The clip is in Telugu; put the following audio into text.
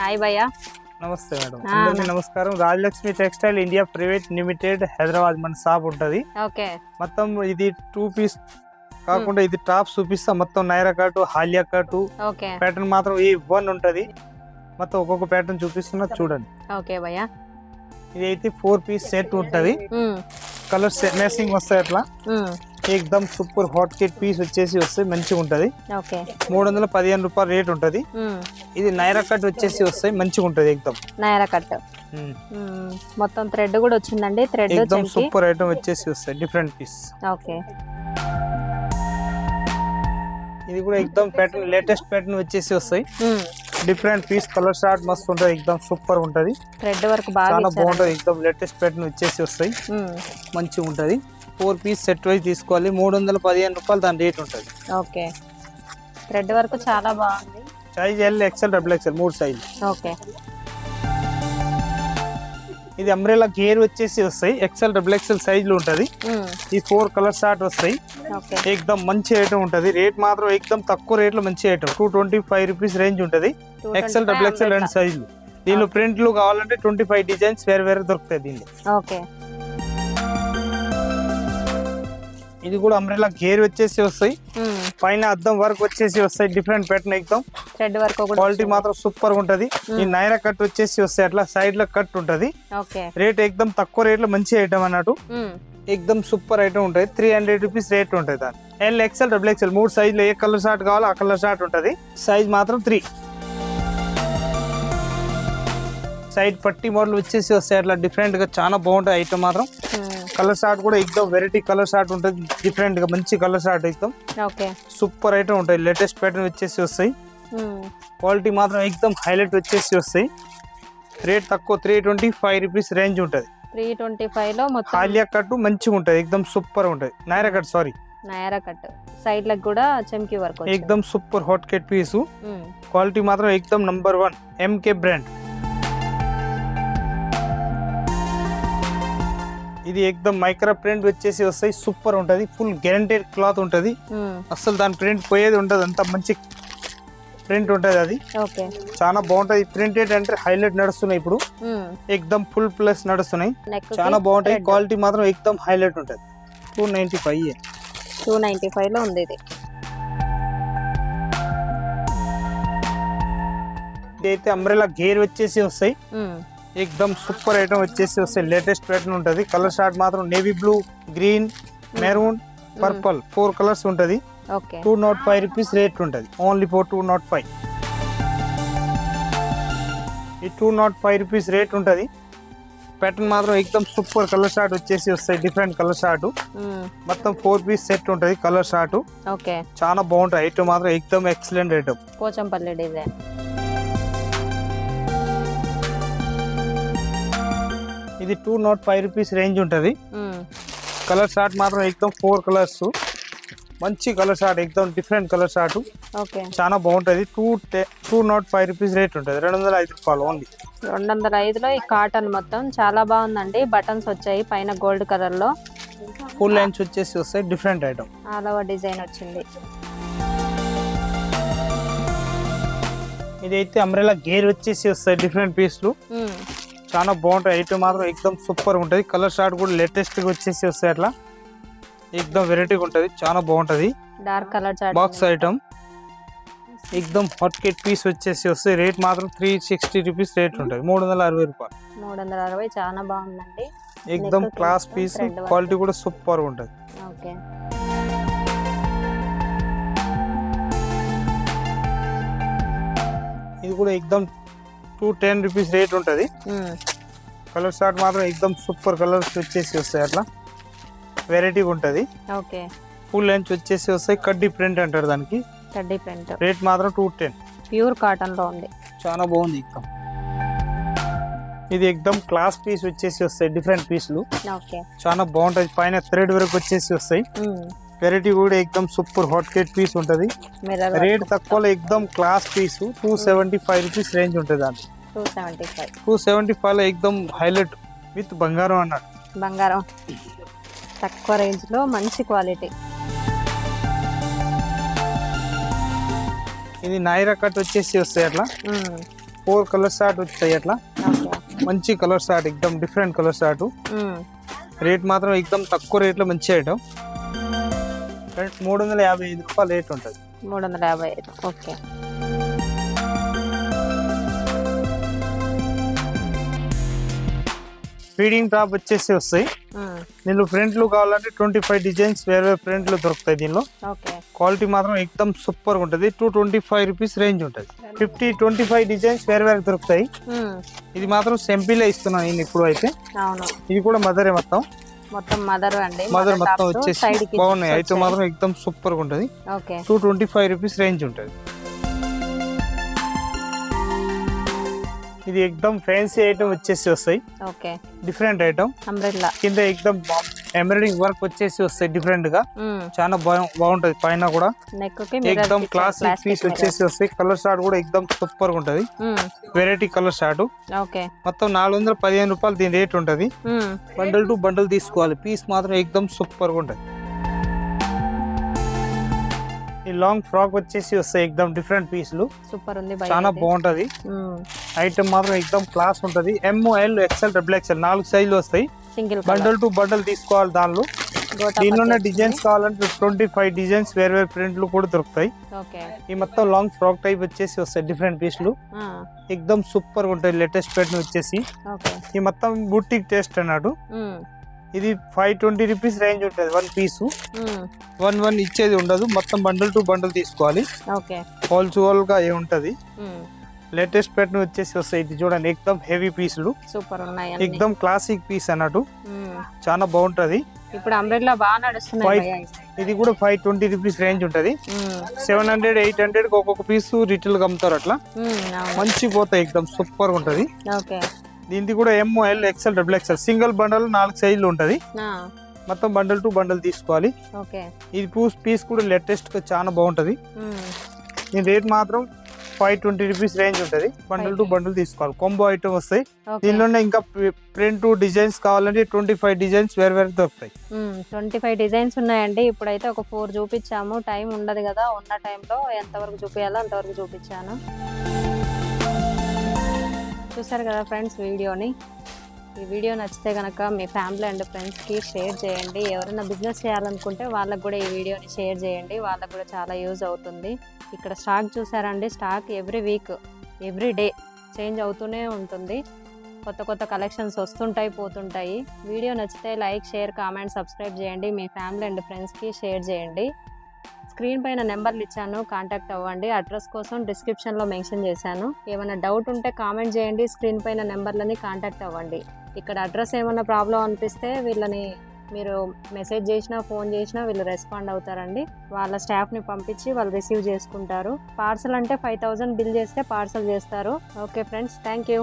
హాయ్ భయ్యా. నమస్తే మేడం. అందరికీ నమస్కారం. Rajalakshmi textile India private limited Hyderabad మన షాప్ ఉంటది. ఓకే. మొత్తం ఇది టూ పీస్ కాకుండా ఇది టాప్ చూపిస్తా. మొత్తం Naira cut Alia cut. Okay. Pattern మాత్రం ఈ వన్ ఉంటది. మొత్తం ఒక్కొక్క ప్యాటర్న్ చూపిస్తున్నా చూడండి. ఓకే భయ్యా. ఇది అయితే ఫోర్ పీస్ సెట్ ఉంటది. ఉమ్, కలర్ మ్యాచింగ్ వస్తాయి అట్లా. ఉమ్, ఎక్దమ్ సూపర్ హాట్ కేట్ పీస్ వచ్చేసి వస్తాయి మంచిగా ఉంటది ఓకే. మూడు వందల పదిహేను రూపాయలు రేట్ ఉంటది. ఇది నైరా కట్ వచ్చేసి వస్తాయి మంచిగా ఉంటది ఎక్దమ్ నైరా కట్. మొత్తం థ్రెడ్ కూడా వచ్చిందండి. థ్రెడ్ ఎక్దమ్ చెంకి. సూపర్ ఐటమ్ వచ్చేసి వస్తాయి. Different piece okay. ఇది కూడా ఎక్దమ్ ప్యాటర్న్ లేటెస్ట్ ప్యాటర్న్ వచ్చేసి వస్తాయి. డిఫరెంట్ పీస్ కలర్ షార్ట్ మస్తు ఉంటుంది. ఎక్దమ్ సూపర్ ఉంటది. థ్రెడ్ వర్క్ బాగా చాలా. బాగుంటది. ఎక్దమ్ లేటెస్ట్ ప్యాటర్న్ వచ్చేసి వస్తాయి. మంచిగా ఉంటది ఫోర్ పీస్ సెట్ వైజ్ తీసుకోవాలి. మూడు వందల పదిహేను రూపాయలు దాని రేట్ ఉంటుంది. ఓకే. థ్రెడ్ వర్క్ చాలా బాగుంది. Size L XL double XL మూడు సైజ్ ఓకే. ఇది అంబ్రెలా గేర్ వచ్చేసి వస్తాయి. ఎక్సెల్ డబుల్ ఎక్సెల్ సైజులు ఉంటుంది. ఈ ఫోర్ కలర్ షార్ట్ వస్తాయి. ఓకే. ఎక్దమ్ మంచి ఐటమ్ ఉంటుంది. రేట్ మాత్రం ఎక్దమ్ తక్కువ రేట్లో మంచి item two twenty five rupees range ఉంటుంది. 225 ఎక్సెల్ డబుల్ ఎక్సెల్ రెండు సైజులు. దీనిలో ప్రింట్లు కావాలంటే ట్వంటీ ఫైవ్ డిజైన్స్ వేరే వేరే దొరుకుతాయి దీనిలో. ఓకే. ఇది కూడా అంబ్రెలా గేర్ వచ్చేసి వస్తాయి. పైన అద్దం వర్క్ వచ్చేసి వస్తాయి. డిఫరెంట్ ప్యాటర్న్ ఎక్దమ్ థ్రెడ్ వర్క్ కూడా క్వాలిటీ మాత్రం సూపర్ ఉంటది. ఈ నైరా కట్ వచ్చేసి వస్తాయి. అట్లా సైడ్లో కట్ ఉంటది. రేట్ ఎక్దమ్ తక్కువ రేట్లో మంచి ఐటమ్ అన్నట్టు. ఎక్దమ్ సూపర్ ఐటమ్ ఉంటుంది. త్రీ హండ్రెడ్ రూపీస్ రేట్ ఉంటుంది దాని ఎల్ ఎక్సెల్ డబుల్ ఎక్సెల్ మూడు సైజ్లో ఏ కలర్ షార్ట్ కావాలో ఆ కలర్ షార్ట్ ఉంటది. సైజ్ మాత్రం త్రీ సైడ్ పట్టి మోడల్ వచ్చేసి వస్తాయి అట్లా డిఫరెంట్గా చాలా బాగుంటుంది ఐటమ్ మాత్రం. కలర్ షార్ట్ కూడా ఎక్దమ్ వెరైటీ కలర్ షార్ట్ ఉంటుంది. డిఫరెంట్గా మంచి colour short okay super item ఉంటాయి. లేటెస్ట్ ప్యాటర్న్ వచ్చేసి వస్తాయి. క్వాలిటీ మాత్రం ఎక్దమ్ హైలైట్ వచ్చేసి వస్తాయి. రేట్ తక్కువ three twenty five rupees range ఉంటుంది. త్రీ ట్వంటీ ఫైవ్లో మొత్తం హాలియా కట్ మంచిగా ఉంటుంది. ఎక్దమ్ సూపర్ ఉంటుంది. Naira cut sorry Nayra cut సైడ్లకు కూడా చెంకి work. ఎక్దమ్ super hot cake piece quality మాత్రం ఎక్దమ్ నంబర్ వన్ ఎంకే బ్రాండ్ ఇది ఎక్దమ్ మైక్రో ప్రింట్ వచ్చేసి వస్తాయి సూపర్ ఉంటుంది ఫుల్ గ్యారంటెడ్ క్లాత్ ఉంటుంది. అసలు దాని ప్రింట్ పోయేది ఉండదు అంత మంచి ప్రింట్ ఉంటుంది అది. చాలా బాగుంటుంది. ప్రింటెడ్ అంటే హైలైట్ నడుస్తున్నాయి ఇప్పుడు. ఉమ్, ఎక్దమ్ ఫుల్ ప్లస్ నడుస్తున్నాయి. చాలా బాగుంటాయి. క్వాలిటీ మాత్రం ఎక్దమ్ హైలైట్ ఉంటుంది. Two ninety five two ninety ఫైవ్లో ఉంది ఇది. ఇదైతే అంబ్రెలా గేర్ వచ్చేసి వస్తాయి. ఉమ్, ఎక్దమ్ సూపర్ ఐటమ్ వచ్చేసి వస్తాయి లేటెస్ట్ ప్యాటర్న్ ఉంటుంది. కలర్ షార్ట్ మాత్రం navy blue green maroon purple four colours ఉంటుంది. Two naught five rupees rate ఉంటుంది. Only four two naught five ఈ two naught five rupees rate ఉంటుంది. ప్యాటర్న్ మాత్రం ఎక్దమ్ సూపర్ కలర్ షార్ట్ వచ్చేసి వస్తాయి. డిఫరెంట్ కలర్ షార్ట్ మొత్తం ఫోర్ పీస్ సెట్ ఉంటుంది కలర్ షార్ట్ చాలా బాగుంటుంది ఐటమ్ మాత్రం ఎక్దమ్ ఎక్సలెంట్ ఐటమ్ పోచంపల్లి డిజైన్ ఇది two naught five rupees range ఉంటుంది. కలర్ షార్ట్ మాత్రం ఎక్దమ్ ఫోర్ కలర్స్ మంచి కలర్ షార్ట్ ఎక్దమ్ డిఫరెంట్ కలర్ షార్ట్ ఓకే చాలా బాగుంటుంది. Two two naught five rupees rate ఉంటుంది. రెండు వందల ఐదు రూపాయలు ఓన్లీ రెండు వందల ఐదులో ఈ కాటన్ మొత్తం చాలా బాగుందండి. బటన్స్ వచ్చాయి పైన గోల్డ్ కలర్లో. ఫుల్ లైన్స్ వచ్చేసి వస్తాయి. Different item all over design వచ్చింది. ఇదైతే అంబ్రెలా గేర్ వచ్చేసి వస్తాయి. డిఫరెంట్ పీస్లు చాలా బాగుంటాయి. ఐటమ్ మాత్రం ఎక్దమ్ సూపర్ ఉంటుంది. కలర్ షార్ట్ కూడా లేటెస్ట్గా వచ్చేసి వస్తాయి అట్లా. ఎక్దమ్ వెరైటీగా ఉంటుంది. చాలా బాగుంటుంది. డార్క్ కలర్ బాక్స్ ఐటమ్ ఎక్దమ్ హాట్ కేట్ పీస్ వచ్చేసి వస్తాయి. రేట్ మాత్రం త్రీ సిక్స్టీ రూపీస్ రేట్ ఉంటుంది. మూడు వందల అరవై రూపాయలు. మూడు వందల అరవై చాలా బాగుందండి. ఎక్దమ్ క్లాస్ పీస్. క్వాలిటీ కూడా సూపర్ ఉంటుంది. ఓకే ఇది కూడా ఎక్దమ్ టూ టెన్ రూపీస్ రేట్ ఉంటుంది. కలర్ షార్ట్ మాత్రం ఎక్దమ్ సూపర్ కలర్స్ వచ్చేసి వస్తాయి అట్లా. వెరైటీగా ఉంటుంది. ఓకే. ఫుల్ లెంత్ వచ్చేసి వస్తాయి. కడ్డీ ప్రింట్ అంటారు దానికి. కడ్డీ ప్రింట్. రేట్ మాత్రం టూ టెన్ ప్యూర్ కాటన్లో ఉంది. చాలా బాగుంది ఎక్దమ్ ఇది ఎక్దమ్ క్లాస్ పీస్ వచ్చేసి వస్తాయి. డిఫరెంట్ పీస్లు చాలా బాగుంటుంది. పైన థ్రెడ్ వరకు వచ్చేసి వస్తాయి. వెరైటీ కూడా ఎక్దమ్ సూపర్ హాట్ కేట్ పీస్ ఉంటుంది. రేట్ తక్కువలో ఎక్దమ్ class piece two seventy five rupees range ఉంటుంది దానికి టూ సెవెంటీ ఫైవ్ ఫైవ్లో ఎక్దమ్ హైలైట్ విత్ బంగారం అన్నట్టు బంగారం. తక్కువ రేంజ్లో మంచి క్వాలిటీ. ఇది నైరా కట్ వచ్చేసి వస్తాయి అట్లా? ఫోర్ కలర్ షార్ట్ వచ్చాయి అట్లా? మంచి కలర్ షార్ట్ ఎక్దమ్ డిఫరెంట్ కలర్ షార్ట్ రేట్ మాత్రం ఎక్దమ్ తక్కువ రేట్లో మంచి ఐటమ్. ఫ్రెండ్స్ మూడు వందల యాభై ఐదు రూపాయలు రేట్ ఉంటుంది. మూడు వందల యాభై ఐదు ఓకే. ఫీడింగ్ టాప్ వచ్చేసి వస్తాయి. దీనిలో ఫ్రంట్లు కావాలంటే ట్వంటీ ఫైవ్ డిజైన్స్ వేరే వేరే ఫ్రంట్లు దొరుకుతాయి దీనిలో. క్వాలిటీ మాత్రం ఎక్దమ్ సూపర్ ఉంటుంది. Two twenty five rupees range ఉంటుంది. ఫిఫ్టీ ట్వంటీ ఫైవ్ డిజైన్స్ వేరే వేరే దొరుకుతాయి. ఇది మాత్రం సెంపీలే ఇస్తున్నాను నేను ఇప్పుడు అయితే. ఇది కూడా మదరే మొత్తం. మొత్తం మదర్ అండి మదర్ మొత్తం వచ్చేసి బాగున్నాయి. ఐటమ్ మాత్రం ఎక్దమ్ సూపర్గా ఉంటుంది two twenty five rupees range ఉంటుంది. ఇది ఎక్దమ్ ఫ్యాన్సీ ఐటమ్ వచ్చేసి వస్తాయి. డిఫరెంట్ ఐటమ్ కింద ఎక్దమ్ ఎంబ్రాయిడింగ్ వర్క్ వచ్చేసి వస్తాయి డిఫరెంట్గా. చాలా బాగు- బాగుంటది పైన కూడా. ఎక్దమ్ క్లాసిక్ పీస్ వచ్చేసి వస్తాయి కలర్ షార్ట్ కూడా ఎక్దమ్ సూపర్గా ఉంటది వెరైటీ కలర్ షార్ట్ మొత్తం నాలుగు వందల పదిహేను రూపాయలు దీని రేట్ ఉంటది. బండల్ టు బండల్ తీసుకోవాలి. పీస్ మాత్రం ఎక్దమ్ సూపర్గా ఉంటది. ఈ లాంగ్ ఫ్రాక్ వచ్చేసి వస్తాయి ఎక్దమ్ డిఫరెంట్ పీసులు సూపర్ ఉంది చాలా బాగుంటది. ఐటమ్ మాత్రం ఎక్దమ్ క్లాస్ ఉంటది. ఎల్ ఎక్స్ఎల్ డబుల్ ఎక్స్ఎల్ నాలుగు సైజులు వస్తాయి. సింగిల్ బండల్ టు బండల్ తీసుకోవాలి దానిలో. దీనిలోనే డిజైన్స్ కావాలంటే ట్వంటీ ఫైవ్ డిజైన్స్ వేరే వేరే ప్రింట్లు కూడా దొరుకుతాయి. ఈ మొత్తం లాంగ్ ఫ్రాక్ టైప్ వచ్చేసి వస్తాయి డిఫరెంట్ పీస్లు ఎక్దమ్ సూపర్గా ఉంటాయి లేటెస్ట్ ప్యాటర్న్ వచ్చేసి. ఈ మొత్తం బుట్టిక్ టేస్ట్ అన్నట్టు ఇది ఫైవ్ ట్వంటీ రూపీస్ రేంజ్ ఉంటుంది వన్ పీసు వన్ వన్ ఇచ్చేది ఉండదు మొత్తం బండల్ టు బండల్ తీసుకోవాలి. ఓకే. హోల్ హోల్గా ఏ ఉంటది. లేటెస్ట్ ప్యాటర్న్ వచ్చేసి వస్తాయి. ఇది చూడండి ఎక్దమ్ హెవీ పీసులు. సూపర్ ఉన్నాయి. ఎక్దమ్ క్లాసిక్ పీస్ అన్నట్టు. చాలా బాగుంటది. ఇప్పుడు అంబ్రెల్లా బాగా ఇవి. ఇది కూడా ఫైవ్ ట్వంటీ రూపీస్ రేంజ్ ఉంటది. సెవెన్ హండ్రెడ్ ఎయిట్ హండ్రెడ్ ఒక్కొక్క పీస్ రిటైల్గా అమ్ముతారు అట్లా. మంచి పోతాయి ఎక్దమ్ సూపర్ ఉంటది. దీనికి కూడా M L XL double XL single bundle నాలుగు సైజులు ఉంటది. మొత్తం బండల్ టు బండల్ తీసుకోవాలి. ఇది పీస్ పీస్ కూడా లేటెస్ట్గా చాలా బాగుంటది. దీని రేట్ మాత్రం ఫైవ్ ట్వంటీ రూపీస్ రేంజ్ ఉంటది. బండల్ టు బండల్ తీసుకోవాలి. కొంబో ఐటమ్ వస్తాయి. దీనిలోనే ఇంకా ప్రింట్ డిజైన్స్ కావాలంటే ట్వంటీ ఫైవ్ డిజైన్స్ వేరే వేరే దొరుకుతాయి. ట్వంటీ ఫైవ్ డిజైన్స్ ఉన్నాయండి. ఇప్పుడైతే ఒక ఫోర్ చూపించాము. టైం ఉండదు కదా. ఉన్న టైంలో ఎంతవరకు చూపించాలో అంతవరకు చూపించాను. చూసారు కదా ఫ్రెండ్స్ వీడియోని? ఈ వీడియో నచ్చితే కనుక మీ ఫ్యామిలీ అండ్ ఫ్రెండ్స్కి షేర్ చేయండి. ఎవరైనా బిజినెస్ చేయాలనుకుంటే వాళ్ళకు కూడా ఈ వీడియోని షేర్ చేయండి. వాళ్ళకు కూడా చాలా యూజ్ అవుతుంది. ఇక్కడ స్టాక్ చూసారండి stock every week every day change అవుతూనే ఉంటుంది. కొత్త కొత్త కలెక్షన్స్ వస్తుంటాయి పోతుంటాయి. వీడియో నచ్చితే లైక్ షేర్ కామెంట్ సబ్స్క్రైబ్ చేయండి. మీ ఫ్యామిలీ అండ్ ఫ్రెండ్స్కి షేర్ చేయండి. స్క్రీన్ పైన నెంబర్లు ఇచ్చాను కాంటాక్ట్ అవ్వండి. అడ్రస్ కోసం డిస్క్రిప్షన్లో మెన్షన్ చేశాను. ఏమైనా డౌట్ ఉంటే కామెంట్ చేయండి. స్క్రీన్ పైన నెంబర్లని కాంటాక్ట్ అవ్వండి. ఇక్కడ అడ్రస్ ఏమైనా ప్రాబ్లం అనిపిస్తే వీళ్ళని మీరు మెసేజ్ చేసినా ఫోన్ చేసినా వీళ్ళు రెస్పాండ్ అవుతారండి. వాళ్ళ స్టాఫ్ని పంపించి వాళ్ళు రిసీవ్ చేసుకుంటారు. పార్సల్ అంటే ఫైవ్ థౌజండ్ బిల్ చేస్తే పార్సల్ చేస్తారు. Okay friends thank you